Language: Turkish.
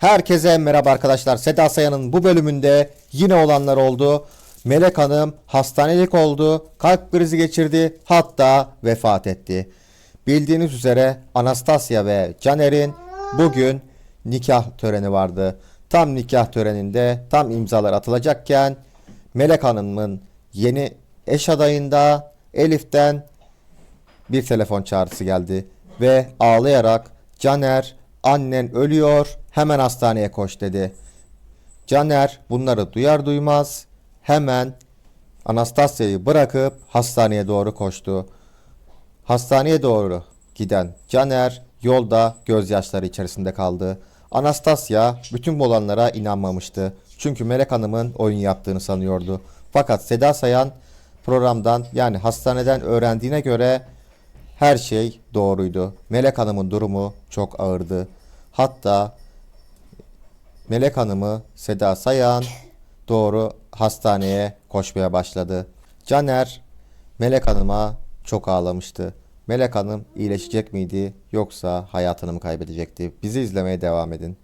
Herkese merhaba arkadaşlar. Seda Sayan'ın bu bölümünde yine olanlar oldu. Melek Hanım hastanelik oldu, kalp krizi geçirdi, hatta vefat etti. Bildiğiniz üzere Anastasia ve Caner'in bugün nikah töreni vardı. Tam nikah töreninde tam imzalar atılacakken Melek Hanım'ın yeni eş adayında Elif'ten bir telefon çağrısı geldi ve ağlayarak Caner annen ölüyor hemen hastaneye koş dedi. Caner bunları duyar duymaz hemen Anastasia'yı bırakıp hastaneye doğru koştu. Hastaneye doğru giden Caner yolda gözyaşları içerisinde kaldı. Anastasia bütün bu olanlara inanmamıştı. Çünkü Melek Hanım'ın oyun yaptığını sanıyordu. Fakat Seda Sayan programdan yani hastaneden öğrendiğine göre her şey doğruydu. Melek Hanım'ın durumu çok ağırdı. Hatta Melek Hanım'ı Seda Sayan doğru hastaneye koşmaya başladı. Caner Melek Hanım'a çok ağlamıştı. Melek Hanım iyileşecek miydi yoksa hayatını mı kaybedecekti? Bizi izlemeye devam edin.